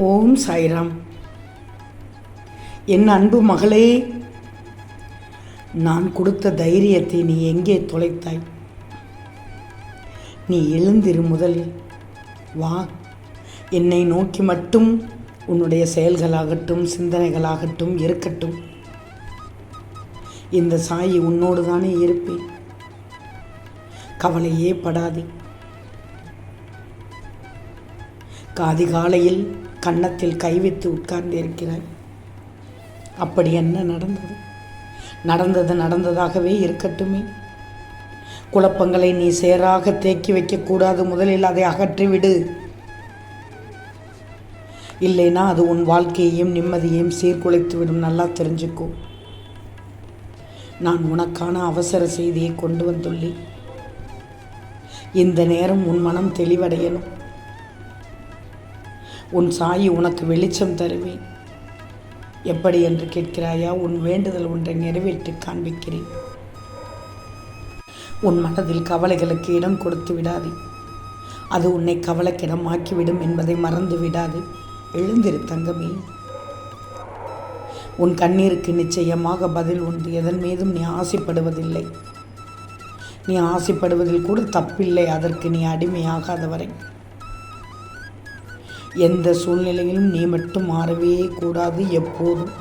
ஓம் சாய்ராம். என் அன்பு மகளே நான் கொடுத்த தைரியத்தை நீ எங்கே தொலைத்தாய்? நீ எழுந்திரு முதலில் வா. என்னை நோக்கி மட்டும் உன்னுடைய செயல்களாகட்டும் சிந்தனைகளாகட்டும் இருக்கட்டும். இந்த சாயி உன்னோடு தானே இருப்பேன் கவலையே படாதே. காதிகாலையில் கன்னத்தில் கை வைத்து உட்கார்ந்து இருக்கிறாய் அப்படி என்ன நடந்தது? நடந்தது நடந்ததாகவே இருக்கட்டுமே. குழப்பங்களை நீ சேராக தேக்கி வைக்கக்கூடாது முதலில் அதை அகற்றிவிடு. இல்லைனா அது உன் வாழ்க்கையையும் நிம்மதியையும் சீர்குலைத்து விடும் நல்லா தெரிஞ்சுக்கோ. நான் உனக்கான அவசர செய்தியை கொண்டு வந்துள்ளேன். இந்த நேரம் உன் மனம் தெளிவடையணும். உன் சாயி உனக்கு வெளிச்சம் தருவேன். எப்படி என்று கேட்கிறாயா? உன் வேண்டுதல் ஒன்றை நிறைவேற்றி காண்பிக்கிறேன். உன் மனதில் கவலைகளுக்கு இடம் கொடுத்து விடாது. அது உன்னை கவலைக்கிடம் ஆக்கிவிடும் என்பதை மறந்து விடாது. எழுந்திரு தங்கமே. உன் கண்ணீருக்கு நிச்சயமாக பதில் உண்டு. எதன் மீதும் நீ ஆசைப்படுவதில்லை. நீ ஆசைப்படுவதில் கூட தப்பில்லை. அதற்கு நீ அடிமையாகாதவரை. எந்த சூழ்நிலையிலும் நீ மட்டும் மாறவே கூடாது எப்போதும்.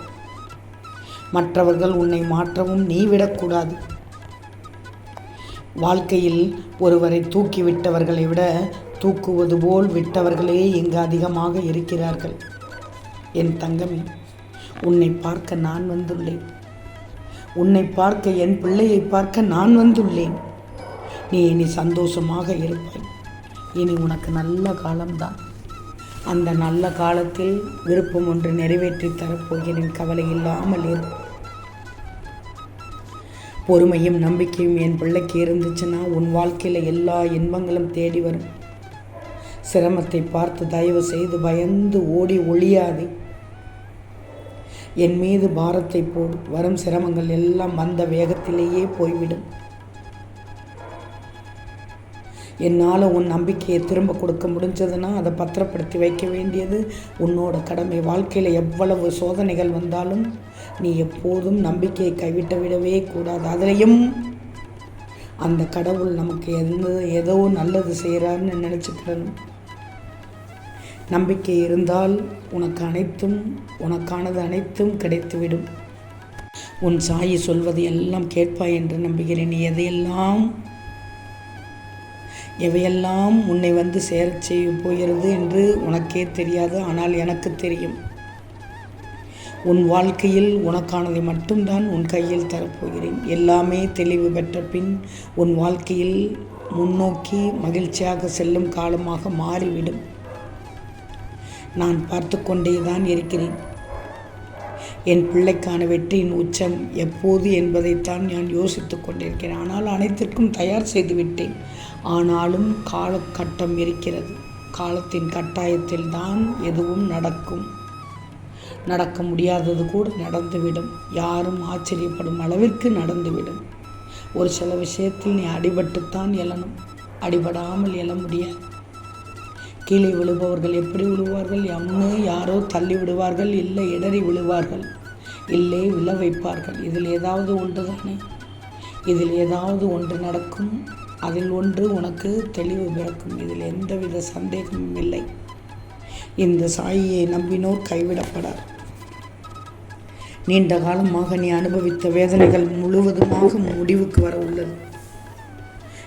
மற்றவர்கள் உன்னை மாற்றவும் நீ விடக்கூடாது வாழ்க்கையில் ஒருவரை தூக்கி விட்டவர்களை விட தூக்குவது போல் விட்டவர்களே இங்கு அதிகமாக இருக்கிறார்கள். என் தங்கமே உன்னை பார்க்க நான் வந்துள்ளேன். உன்னை பார்க்க என் பிள்ளையை பார்க்க நான் வந்துள்ளேன். நீ இனி சந்தோஷமாக இருப்பாய். இனி உனக்கு நல்ல காலம்தான். அந்த நல்ல காலத்தில் விருப்பம் ஒன்று நிறைவேற்றி தரப்போகிறேன். கவலை இல்லாமல் இரு. பொறுமையும் நம்பிக்கையும் என் பிள்ளைக்கு இருந்துச்சுன்னா உன் வாழ்க்கையில் எல்லா இன்பங்களும் தேடி வரும். சிரமத்தை பார்த்து தயவு செய்து பயந்து ஓடி ஒழியாது என் மீது பாரத்தை போடு. வரும் சிரமங்கள் எல்லாம் வந்த வேகத்திலேயே போய்விடும். என்னால் உன் நம்பிக்கையை திரும்ப கொடுக்க முடிஞ்சதுன்னா அதை பத்திரப்படுத்தி வைக்க வேண்டியது. உன்னோட கடமை. வாழ்க்கையில் எவ்வளவு சோதனைகள் வந்தாலும் நீ எப்போதும் நம்பிக்கையை கைவிட்டு விடவே கூடாது. அதுலேயும் அந்த கடவுள் நமக்கு எந்த ஏதோ நல்லது செய்கிறாருன்னு நினச்சிக்கிறணும் நம்பிக்கை இருந்தால் உனக்கு அனைத்தும் உனக்கானது அனைத்தும் கிடைத்துவிடும். உன் சாயி சொல்வது எல்லாம் கேட்பாய் என்று நம்புகிறேன். நீ எதையெல்லாம் எவையெல்லாம் உன்னை வந்து சேரச் செய்ய போகிறது என்று உனக்கே தெரியாது ஆனால் எனக்கு தெரியும். உன் வாழ்க்கையில் உனக்கானதை மட்டும்தான் உன் கையில் தரப்போகிறேன். எல்லாமே தெளிவு பெற்ற பின் உன் வாழ்க்கையில் முன்னோக்கி மகிழ்ச்சியாக செல்லும் காலமாக மாறிவிடும். நான் பார்த்து கொண்டே தான் இருக்கிறேன். என் பிள்ளைக்கான வெற்றியின் உச்சம் எப்போது என்பதைத்தான் நான் யோசித்து கொண்டிருக்கிறேன். ஆனால் அனைத்திற்கும் தயார் செய்து விட்டேன். ஆனாலும் காலகட்டம் இருக்கிறது. காலத்தின் கட்டாயத்தில் தான் எதுவும் நடக்கும். நடக்க முடியாதது கூட நடந்துவிடும். யாரும் ஆச்சரியப்படும் அளவிற்கு நடந்துவிடும். ஒரு சில விஷயத்தில் நீ அடிபட்டுத்தான் எழணும். அடிபடாமல் எழ முடியாது. கீழே விழுபவர்கள் எப்படி விழுவார்கள்? எம்மு யாரோ தள்ளி விடுவார்கள் இல்லை இடறி விழுவார்கள் இல்லை விழ வைப்பார்கள். இதில் ஏதாவது ஒன்று தானே? இதில் ஏதாவது ஒன்று நடக்கும். அதில் ஒன்று உனக்கு தெளிவு பிறக்கும். இதில் எந்தவித சந்தேகமும் இல்லை. இந்த சாயியை நம்பினோர் கைவிடப்படார். நீண்ட காலமாக நீ அனுபவித்த வேதனைகள் முழுவதுமாக முடிவுக்கு வர உள்ளது.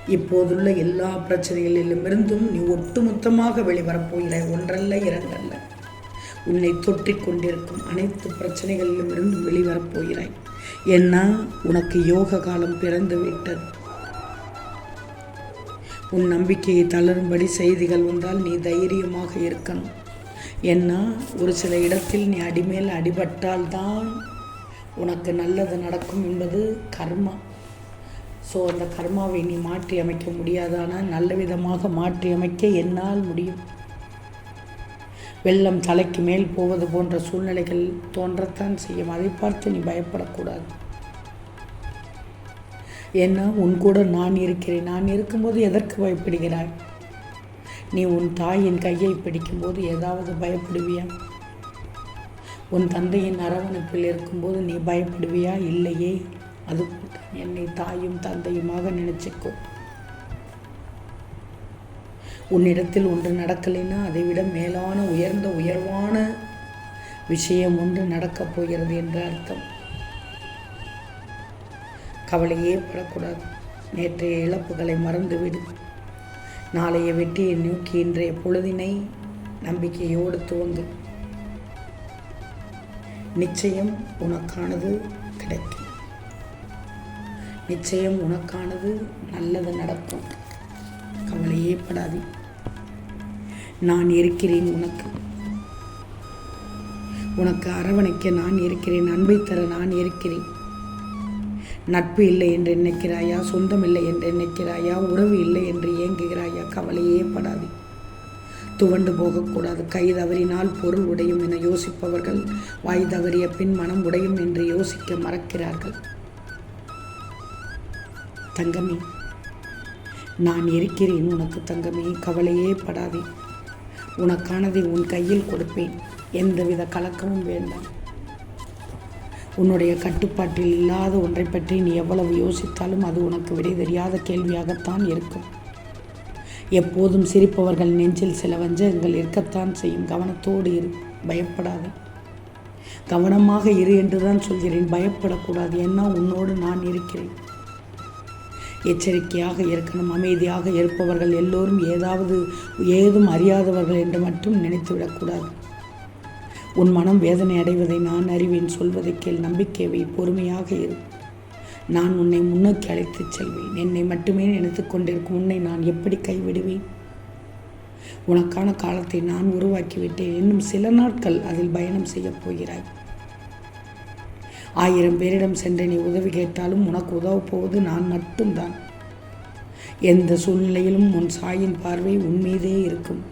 இப்போதுள்ள எல்லா பிரச்சனைகளிலுமிருந்தும் நீ ஒட்டுமொத்தமாக வெளிவரப்போகிற ஒன்றல்ல இரண்டல்ல. உன்னை தொற்றிக் கொண்டிருக்கும் அனைத்து பிரச்சனைகளிலும் இருந்தும் வெளிவரப் போகிறாய் ஏன்னா உனக்கு யோக காலம் பிறந்து விட்டது. உன் நம்பிக்கையை தளரும்படி செய்திகள் வந்தால் நீ தைரியமாக இருக்கணும். ஏன்னா ஒரு சில இடத்தில் நீ அடிமேல் அடிபட்டால்தான் உனக்கு நல்லது நடக்கும் என்பது கர்மா. ஸோ அந்த கர்மாவை நீ மாற்றி அமைக்க முடியாதானால் நல்ல விதமாக மாற்றி அமைக்க என்னால் முடியும். வெள்ளம் தலைக்கு மேல் போவது போன்ற சூழ்நிலைகள் தோன்றத்தான் செய்யும். அதை பார்த்து நீ பயப்படக்கூடாது. ஏன்னா உன் கூட நான் இருக்கிறேன். நான் இருக்கும்போது எதற்கு பயப்படுகிறாய்? நீ உன் தாயின் கையை பிடிக்கும்போது ஏதாவது பயப்படுவியா? உன் தந்தையின் அரவணைப்பில் இருக்கும்போது நீ பயப்படுவியா? இல்லையே. அது என்னை தாயும் தந்தையுமாக நினைச்சுக்கோ. உன்னிடத்தில் ஒன்று நடக்கலைன்னா அதைவிட மேலான உயர்ந்த உயர்வான விஷயம் ஒன்று நடக்கப் போகிறது என்ற அர்த்தம். கவலையே படக்கூடாது. நேற்றைய இழப்புகளை மறந்துவிடு. நாளைய வெற்றியை நோக்கி இன்றைய பொழுதினை நம்பிக்கையோடு துவங்கு. நிச்சயம் உனக்கானது கிடைக்கும். நிச்சயம் உனக்கானது நல்லது நடக்கும். கவலையே படாதே. நான் இருக்கிறேன் உனக்கு. உனக்கு அரவணைக்க நான் இருக்கிறேன் அன்பை தர நான் இருக்கிறேன். நட்பு இல்லை என்று நினைக்கிறாயா சொந்தம் இல்லை என்று நினைக்கிறாயா உறவு இல்லை என்று ஏங்குகிறாயா கவலையே படாதே. துவண்டு போகக்கூடாது. கை தவறினால் பொருள் உடையும் என யோசிப்பவர்கள் வாய் தவறிய பின் மனம் உடையும் என்று யோசிக்க மறக்கிறார்கள். தங்கமே. நான் இருக்கிறேன் உனக்கு தங்கமே கவலையே படாதே. உனக்கானதை உன் கையில் கொடுப்பேன். எந்தவித கலக்கமும் வேண்டாம். உன்னுடைய கட்டுப்பாட்டில் இல்லாத ஒன்றை பற்றி நீ எவ்வளவு யோசித்தாலும் அது உனக்கு விடை தெரியாத கேள்வியாகத்தான் இருக்கும். எப்போதும் சிரிப்பவர்கள் நெஞ்சில் சில வஞ்சகங்கள் இருக்கத்தான் செய்யும். கவனத்தோடு இரு பயப்படாதே. கவனமாக இரு என்றுதான் சொல்கிறேன். பயப்படக்கூடாது. என்ன? உன்னோடு நான் இருக்கிறேன். எச்சரிக்கையாக இருக்கணும் அமைதியாக இருப்பவர்கள் எல்லோரும் ஏதாவது ஏதும் அறியாதவர்கள் என்று மட்டும் நினைத்துவிடக்கூடாது உன் மனம் வேதனை அடைவதை நான் அறிவேன் சொல்வதை கேள் நம்பிக்கைவை பொறுமையாக இரு. நான் உன்னை முன்னோக்கி அழைத்துச் செல்வேன் என்னை மட்டுமே நினைத்து கொண்டிருக்கும் உன்னை நான் எப்படி கைவிடுவேன்? உனக்கான காலத்தை நான் உருவாக்கிவிட்டேன் இன்னும் சில நாட்கள் அதில் பயணம் செய்யப் போகிறாய். ஆயிரம் பேரிடம் சென்று நீ உதவி கேட்டாலும் உனக்கு உதவப் போவது நான் மட்டும்தான். எந்த சூழ்நிலையிலும் உன் சாயின் பார்வை உன் மீதே இருக்கும்.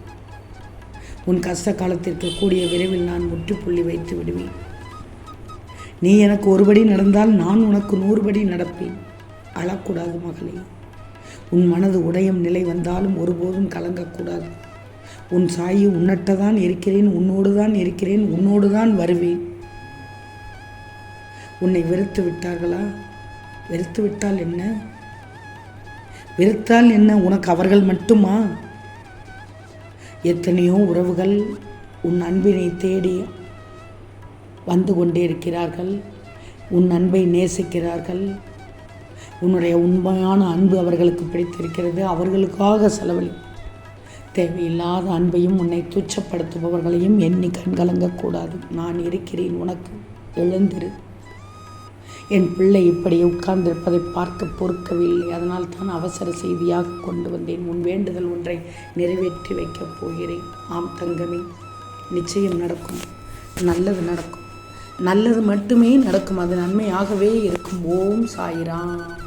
உன் கஷ்ட காலத்திற்கு கூடிய விரைவில் நான் முற்றுப்புள்ளி வைத்து விடுவேன். நீ எனக்கு ஒருபடி நடந்தால் நான் உனக்கு நூறுபடி நடப்பேன். அழக்கூடாது மகளே. உன் மனது உடையும் நிலை வந்தாலும் ஒருபோதும் கலங்கக்கூடாது. உன் சாயி உன்னட்ட தான் இருக்கிறேன் உன்னோடு தான் இருக்கிறேன் உன்னோடு தான் வருவேன். உன்னை வெறுத்து விட்டார்களா? வெறுத்து விட்டால் என்ன? வெறுத்தால் என்ன? உனக்கு அவர்கள் மட்டுமா? எத்தனையோ உறவுகள் உன் அன்பினை தேடி வந்து கொண்டே இருக்கிறார்கள். உன் அன்பை நேசிக்கிறார்கள். உன்னுடைய உண்மையான அன்பு அவர்களுக்கு பிடித்திருக்கிறது. அவர்களுக்காக செலவழி தேவையில்லாத அன்பையும் உன்னை துச்சப்படுத்துபவர்களையும் எண்ணி கண்கலங்கக்கூடாது. நான் இருக்கிறேன். உனக்கு எழுந்திரு. என் பிள்ளை இப்படி உட்கார்ந்திருப்பதை பார்க்க பொறுக்கவில்லை. அதனால் தான் அவசர செய்தியாக கொண்டு வந்தேன். உன் வேண்டுதல் ஒன்றை நிறைவேற்றி வைக்கப் போகிறேன். ஆம் தங்கமே நிச்சயம் நடக்கும். நல்லது நடக்கும். நல்லது மட்டுமே நடக்கும். அது நன்மையாகவே இருக்கும். ஓம் சாயிராம்.